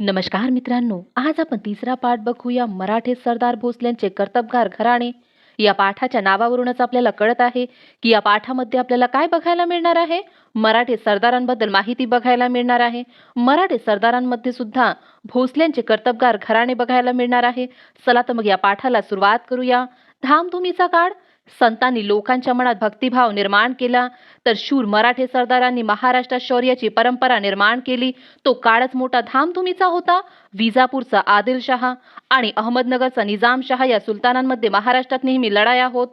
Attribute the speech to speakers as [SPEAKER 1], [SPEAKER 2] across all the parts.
[SPEAKER 1] नमस्कार मित्रांनो आज आपण तिसरा पाठ बघूया मराठे सरदार भोसल्यांचे कर्तबगार घराणे. या पाठाच्या नावावरूनच आपल्याला कळत आहे की या पाठामध्ये आपल्याला काय बघायला मिळणार आहे? मराठे सरदारांबद्दल माहिती बघायला मिळणार आहे. मराठे सरदारांमध्ये सुद्धा भोसल्यांचे कर्तबगार घराणे बघायला मिळणार आहे. चला तर मग या पाठाला सुरुवात करूया. धामधुमीचा काळ संतांनी लोकांच्या मनात भक्तिभाव निर्माण केला तर शूर मराठे सरदारांनी महाराष्ट्रात शौर्याची परंपरा निर्माण केली. तो काळच मोठा धामधुमीचा होता विजापूरचा आदिलशहा आणि अहमदनगरचा निजामशहा या सुलतानांमध्ये महाराष्ट्रात नेहमी लढाया होत.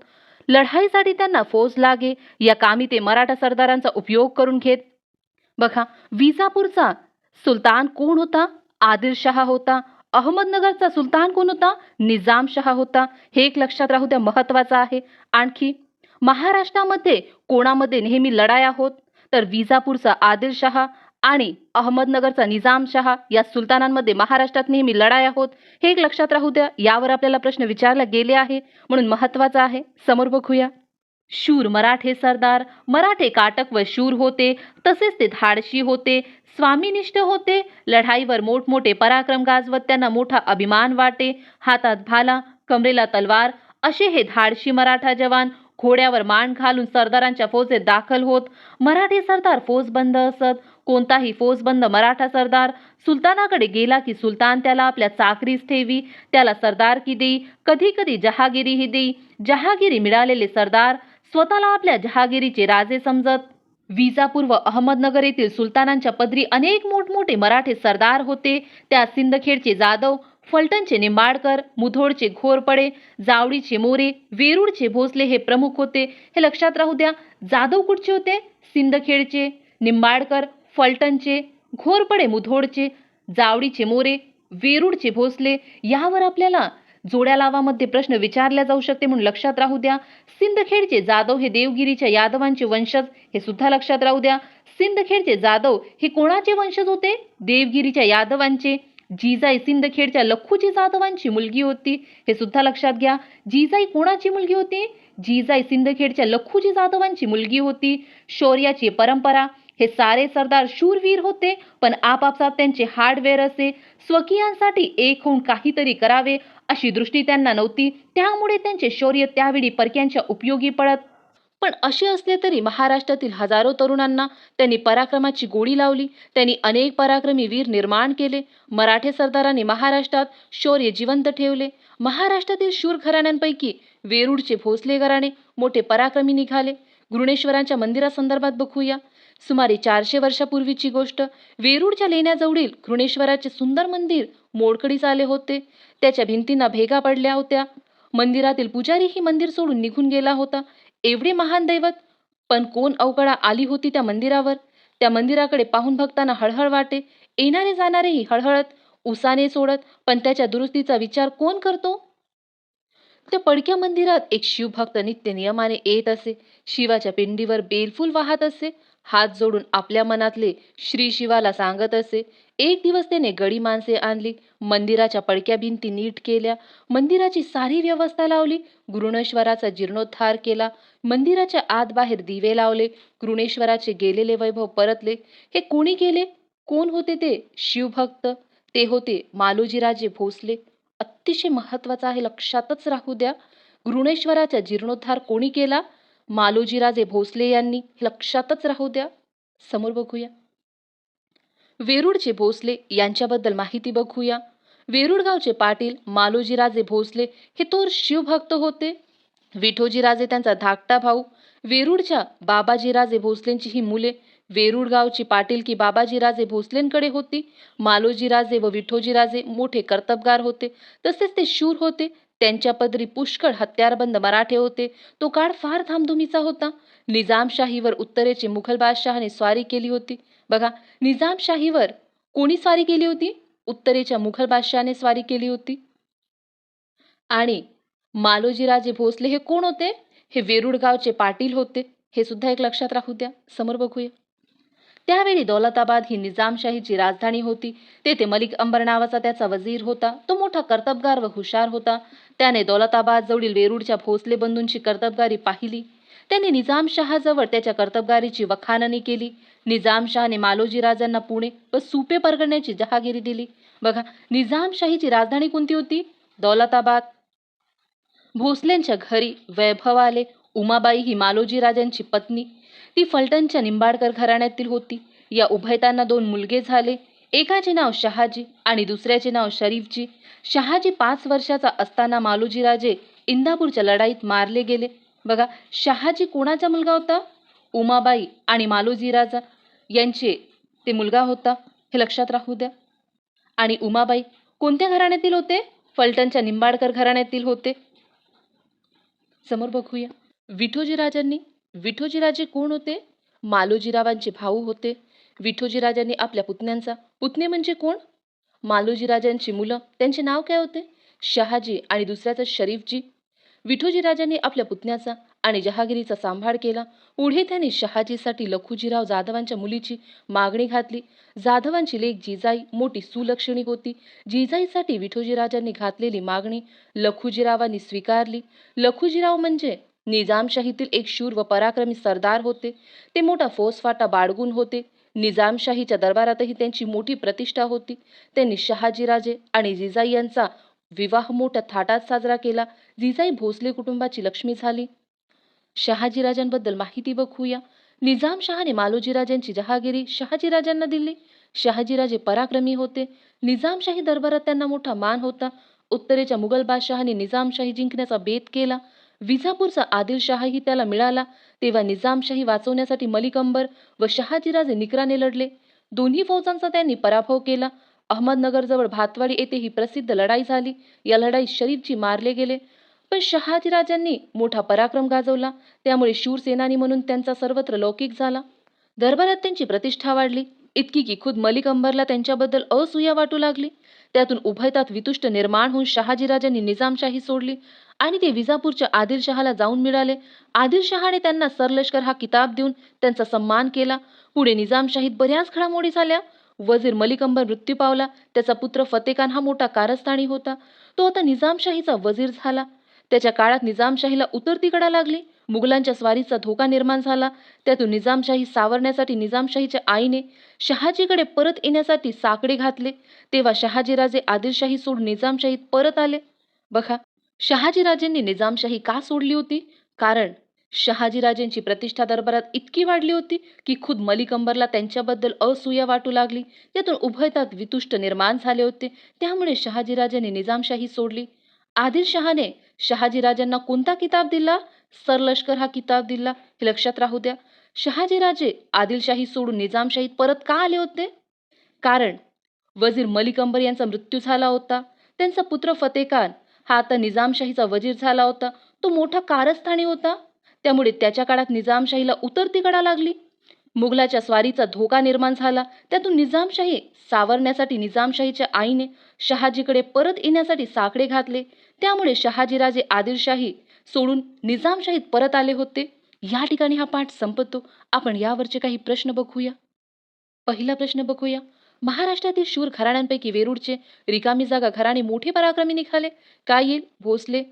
[SPEAKER 1] लढाईसाठी त्यांना फौज लागे या कामी ते मराठा सरदारांचा उपयोग करून घेत. बघा विजापूरचा सुलतान कोण होता? आदिलशहा होता. अहमदनगरचा सुलतान कोण होता? निजामशहा होता. हे एक लक्षात राहू द्या महत्वाचं आहे. आणखी महाराष्ट्रामध्ये कोणामध्ये नेहमी लढाया होत? तर विजापूरचा आदिलशहा आणि अहमदनगरचा निजामशहा या सुलतानांमध्ये महाराष्ट्रात नेहमी लढाया होत? हे एक लक्षात राहू द्या. यावर आपल्याला प्रश्न विचारला गेले आहे. म्हणून महत्त्वाचा आहे. समोर बघूया. शूर मराठे सरदार मराठे काटक व शूर होते तसेच ते धाडशी होते स्वामीनिष्ठ होते लढाईवर मोठमोठे पराक्रम गाजवत त्यांना मोठा अभिमान वाटे हातात भाला कमरेला तलवार असे हे धाडशी मराठा जवान घोड्यावर मान घालून सरदारांच्या फौजेत दाखल होत. मराठी सरदार फौजबंद असत. कोणताही फौजबंद मराठा सरदार सुलतानाकडे गेला की सुलतान त्याला आपल्या चाकरीस ठेवी त्याला सरदार की देई कधी कधी जहागिरीही देई. जहागिरी मिळालेले सरदार स्वतःला आपल्या जहागिरीचे राजे समजत. विजापूर व अहमदनगर येथील सुलतानांच्या पदरी अनेक मोठमोठे मराठे सरदार होते. त्या सिंदखेडचे जाधव फलटणचे निंबाडकर मुधोडचे घोरपडे जावडीचे मोरे वेरूळचे भोसले हे प्रमुख होते. हे लक्षात राहू द्या जाधव कुठचे होते? सिंदखेडचे निंबाडकर फलटणचे घोरपडे मुधोडचे जावडीचे मोरे वेरूळचे भोसले. यावर आपल्याला जोड्या लावामध्ये प्रश्न विचारल्या जाऊ शकते म्हणून लक्षात राहू द्या. सिंदखेडचे जाधव हे देवगिरीच्या यादवांचे वंशज हे सुद्धा लक्षात राहू द्या. सिंदखेडचे जाधव हे कोणाचे वंशज होते? देवगिरीच्या यादवांचे. जिजाई सिंदखेडच्या लखूजी जाधवांची मुलगी होती. हे सुद्धा लक्षात घ्या. जिजाई कोणाची मुलगी होती? जिजाई सिंदखेडच्या लखूजी जाधवांची मुलगी होती. शौर्याची परंपरा. हे सारे सरदार शूरवीर होते पण आपापसात त्यांचे हार्डवेअर असे स्वकीयांसाठी एक होऊन काहीतरी करावे अशी दृष्टी त्यांना नव्हती. त्यामुळे त्यांचे शौर्य त्यावेळी परक्यांच्या उपयोगी पडत. पण असे असले तरी महाराष्ट्रातील हजारो तरुणांना त्यांनी पराक्रमाची गोडी लावली. त्यांनी अनेक पराक्रमी वीर निर्माण केले. मराठे सरदारांनी महाराष्ट्रात शौर्य जिवंत ठेवले. महाराष्ट्रातील शूर घराण्यांपैकी वेरूळचे भोसले घराणे मोठे पराक्रमी निघाले. घृणेश्वरांच्या मंदिरासंदर्भात बघूया. सुमारे चारशे वर्षापूर्वीची गोष्ट. वेरूळच्या लेण्याजवळील घृणेश्वराचे सुंदर मंदिर मोडकडीस आले होते. त्याच्या भिंतींना भेगा पडल्या होत्या. मंदिरातील पुजारीही मंदिर सोडून निघून गेला होता. एवढे महान दैवत. पण कोण अवकळा आली होती त्या मंदिरावर? त्या मंदिराकडे पाहून भक्तांना हळहळ वाटे. येणारे जाणारेही हळहळत उसाने सोडत पण त्याच्या दुरुस्तीचा विचार कोण करतो? त्या पडक्या मंदिरात एक शिवभक्त नित्य नियमाने येत असे. शिवाच्या पिंडीवर बेलफूल वाहत असे. हात जोडून आपल्या मनातले श्री शिवाला सांगत असे. एक दिवस त्याने गडी माणसे आणली. मंदिराच्या पडक्या भिंती नीट केल्या. मंदिराची सारी व्यवस्था लावली. गृणेश्वराचा जीर्णोद्धार केला. मंदिराच्या आत बाहेर दिवे लावले. गृणेश्वराचे गेलेले वैभव परतले. हे कोणी केले? कोण होते ते? शिवभक्त. ते होते मालोजीराजे भोसले. अतिशय महत्वाचं आहे लक्षातच राहू द्या. गृणेश्वराचा जीर्णोद्धार कोणी केला? मालोजीराजे भोसले यांनी लक्षातच राहू द्या. समोर बघूया. वेरूळचे भोसले यांच्याबद्दल माहिती बघूया. वेरूळगावचे पाटील मालोजीराजे भोसले हे थोर शिवभक्त होते. विठोजीराजे त्यांचा धाकटा भाऊ. वेरूळच्या बाबाजीराजे भोसलेंची ही मुले वेरूळगावची पाटील की बाबाजीराजे भोसलेंकडे होती. मालोजीराजे व विठोजीराजे मोठे कर्तबगार होते. तसेच ते शूर होते. त्यांच्या पदरी पुष्कळ हत्यारबंद मराठे होते. तो काळ फार धामधुमीचा होता. निजामशाहीवर उत्तरेचे मुघल बादशहाने स्वारी केली होती. बघा निजामशाहीवर कोणी स्वारी केली होती? उत्तरेच्या मुघल बादशहाने स्वारी केली होती. आणि मालोजीराजे भोसले हे कोण होते? हे वेरूळ गावचे पाटील होते. हे सुद्धा एक लक्षात राहू द्या. समोर बघूया. त्यावेळी दौलताबाद ही निजामशाहीची राजधानी होती. तेथे मलिक अंबर नावाचा त्याचा वजीर होता. तो मोठा कर्तबगार व हुशार होता. त्याने दौलताबाद जवळील वेरूळच्या भोसले बंधूंची कर्तबगारी पाहिली. त्याने निजामशहाजवळ त्याच्या कर्तबगारीची वखाणणी केली. निजामशहाने मालोजीराजांना पुणे व सुपे परगण्याची जहागिरी दिली. बघा निजामशाहीची राजधानी कोणती होती? दौलताबाद. भोसलेंच्या घरी वैभव आले. उमाबाई ही मालोजी राजांची पत्नी. ती फलटणच्या निंबाडकर घराण्यातील होती. या उभयतांना दोन मुलगे झाले. एकाचे नाव शहाजी आणि दुसऱ्याचे नाव शरीफजी. शहाजी पाच वर्षाचा असताना मालोजी राजे इंदापूरच्या लढाईत मारले गेले. बघा शहाजी कोणाचा मुलगा होता? उमाबाई आणि मालोजी राजा यांचे ते मुलगा होता. हे लक्षात राहू द्या. आणि उमाबाई कोणत्या घराण्यातील होते? फलटणच्या निंबाडकर घराण्यातील होते. समोर बघूया. विठोजीराजांनी विठोजीराजे कोण होते? मालोजीरावांचे भाऊ होते. विठोजीराजांनी आपल्या पुतण्यांचा. पुतणे म्हणजे कोण? मालोजीराजांची मुलं. त्यांचे नाव काय होते? शहाजी आणि दुसऱ्याचं शरीफजी. विठोजीराजांनी आपल्या पुतण्याचा आणि जहागिरीचा सांभाळ केला. पुढे त्यांनी शहाजीसाठी लखुजीराव जाधवांच्या मुलीची मागणी घातली. जाधवांची लेख जिजाई मोठी सुलक्षणी होती. जिजाईसाठी विठोजीराजांनी घातलेली मागणी लखुजीरावांनी स्वीकारली. लखुजीराव म्हणजे निजामशाहीतील एक शूर व पराक्रमी सरदार होते. ते मोठा फौजफाटा बाळगून होते. निजामशाहीच्या दरबारातही त्यांची मोठी प्रतिष्ठा होती. त्यांनी शहाजीराजे आणि जिजाई यांचा विवाह मोठ्या थाटात साजरा केला. जिजाई भोसले कुटुंबाची लक्ष्मी झाली. शहाजीराजांबद्दल माहिती बघूया निजामशहाने मालोजीराजांची जहागिरी शहाजीराजांना दिली. शहाजीराजे पराक्रमी होते. निजामशाही दरबारात त्यांना मोठा मान होता. उत्तरेच्या मुघल बादशहाने निजामशाही जिंकण्याचा बेत केला. विजापूरचा आदिलशहाही त्याला मिळाला. तेव्हा निजामशाही वाचवण्यासाठी मलिकंबर व शहाजीराजे निकराने लढले. दोन्ही फौजांचा त्यांनी पराभव केला. अहमदनगरजवळ भातवाडी येथे ही प्रसिद्ध लढाई झाली. या लढाईत शरीफजी मारले गेले. पण शहाजीराजांनी मोठा पराक्रम गाजवला. त्यामुळे शूरसेनानी म्हणून त्यांचा सर्वत्र लौकिक झाला. दरबारात त्यांची प्रतिष्ठा वाढली. इतकी की खुद मलिक अंबरला त्यांच्याबद्दल असूया वाटू लागली. त्यातून उभयतात वितुष्ट निर्माण होऊन शहाजीराजांनी निजामशाही सोडली. आणि ते विजापूरच्या आदिलशहाला जाऊन मिळाले. आदिलशहाने त्यांना सरलष्कर हा किताब देऊन त्यांचा सन्मान केला. पुढे निजामशाहीत बऱ्याच घडामोडी झाल्या. वजीर मलिकंबर मृत्यू पावला. त्याचा पुत्र फतेखान हा मोठा कारस्थानी होता. तो आता निजामशाहीचा वजीर झाला. त्याच्या काळात निजामशाहीला उतरती कडा लागली. मुघलांच्या स्वारीचा धोका निर्माण झाला. त्यातून निजामशाही सावरण्यासाठी निजामशाहीच्या आईने शहाजीकडे परत येण्यासाठी साकडे घातले. तेव्हा शहाजीराजे आदिलशाही सोडून निजामशाहीत परत आले. बघा शहाजीराजेंनी निजामशाही का सोडली होती? कारण शहाजीराजेंची प्रतिष्ठा दरबारात इतकी वाढली होती की खुद मलिक अंबरला त्यांच्याबद्दल असूया वाटू लागली. त्यातून उभयतात वितुष्ट निर्माण झाले होते. त्यामुळे शहाजीराजांनी निजामशाही सोडली. आदिलशहाने शहाजीराजांना कोणता किताब दिला? सरलष्कर हा किताब दिला. हे लक्षात राहू द्या. शहाजीराजे आदिलशाही सोडून निजामशाहीत परत का आले होते? कारण वजीर मलिक अंबर यांचा मृत्यू झाला होता. त्यांचा पुत्र फतेखान हा आता निजामशाहीचा वजीर झाला होता. तो मोठा कारस्थानी होता. त्यामुळे त्याच्या काळात निजामशाहीला उतरती कडा लागली. मुघलाच्या स्वारीचा धोका निर्माण झाला. त्यातून निजामशाही सावरण्यासाठी निजामशाहीच्या आईने शहाजीकडे परत येण्यासाठी साकडे घातले. त्यामुळे शहाजीराजे आदिलशाही सोडून निजामशाहीत परत आले होते. या ठिकाणी हा पाठ संपतो. आपण यावरचे काही प्रश्न बघूया. पहिला प्रश्न बघूया. महाराष्ट्रातील शूर घराण्यांपैकी वेरूळचे रिकामी जागा घराणे मोठे पराक्रमी निघाले. काय येईल? भोसले.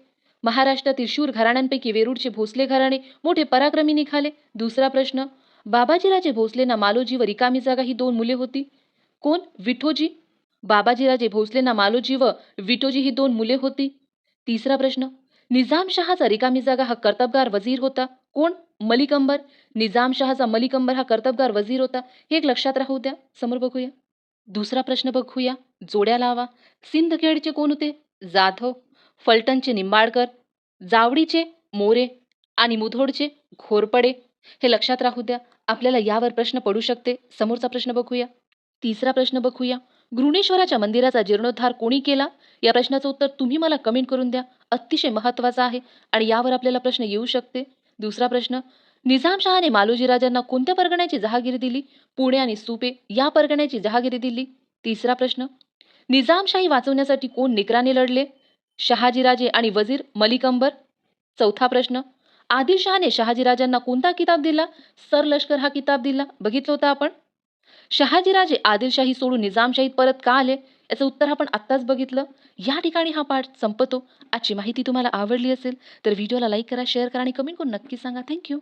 [SPEAKER 1] महाराष्ट्रातील शूर घराण्यांपैकी वेरूळचे भोसले घराणे मोठे पराक्रमी निघाले. दुसरा प्रश्न. बाबाजीराजे भोसलेंना मालोजी व रिकामी जागा ही दोन मुले होती. कोण? विठोजी. बाबाजीराजे भोसलेंना मालोजी व विठोजी ही दोन मुले होती. तिसरा प्रश्न. निजामशहाचा रिकामी जागा हा कर्तबगार वजीर होता. कोण? मलिकंबर. निजामशहाचा मलिकंबर हा कर्तबगार वजीर होता. हे एक लक्षात राहू द्या. समोर बघूया. दुसरा प्रश्न बघूया. जोड्या लावा. सिंदखेडचे कोण होते? जाधव फलटणचे निंबाळकर जावडीचे मोरे आणि मुधोडचे घोरपडे. हे लक्षात राहू द्या. आपल्याला यावर प्रश्न पडू शकते. समोरचा प्रश्न बघूया. तिसरा प्रश्न बघूया. घृणेश्वराच्या मंदिराचा जीर्णोद्धार कोणी केला? या प्रश्नाचं उत्तर तुम्ही मला कमेंट करून द्या. अतिशय महत्त्वाचा आहे आणि यावर आपल्याला प्रश्न येऊ शकते. दुसरा प्रश्न निजामशहाने मालोजीराजांना कोणत्या परगण्याची जहागिरी दिली? पुणे आणि सुपे या परगण्याची जहागिरी दिली? तिसरा प्रश्न. निजामशाही वाचवण्यासाठी कोण निकराने लढले? शहाजीराजे आणि वजीर मलिकंबर चौथा प्रश्न. आदिलशहाने शहाजीराजांना कोणता किताब दिला? सर लष्कर हा किताब दिला. बघितलं होतं आपण. शहाजीराजे आदिलशाही सोडून निजामशाहीत परत का आले? याचं उत्तर आपण आत्ताच बघितलं. या ठिकाणी हा पाठ संपतो. आजची माहिती तुम्हाला आवडली असेल तर व्हिडिओला लाईक करा शेअर करा आणि कमेंट करून नक्की सांगा. थँक्यू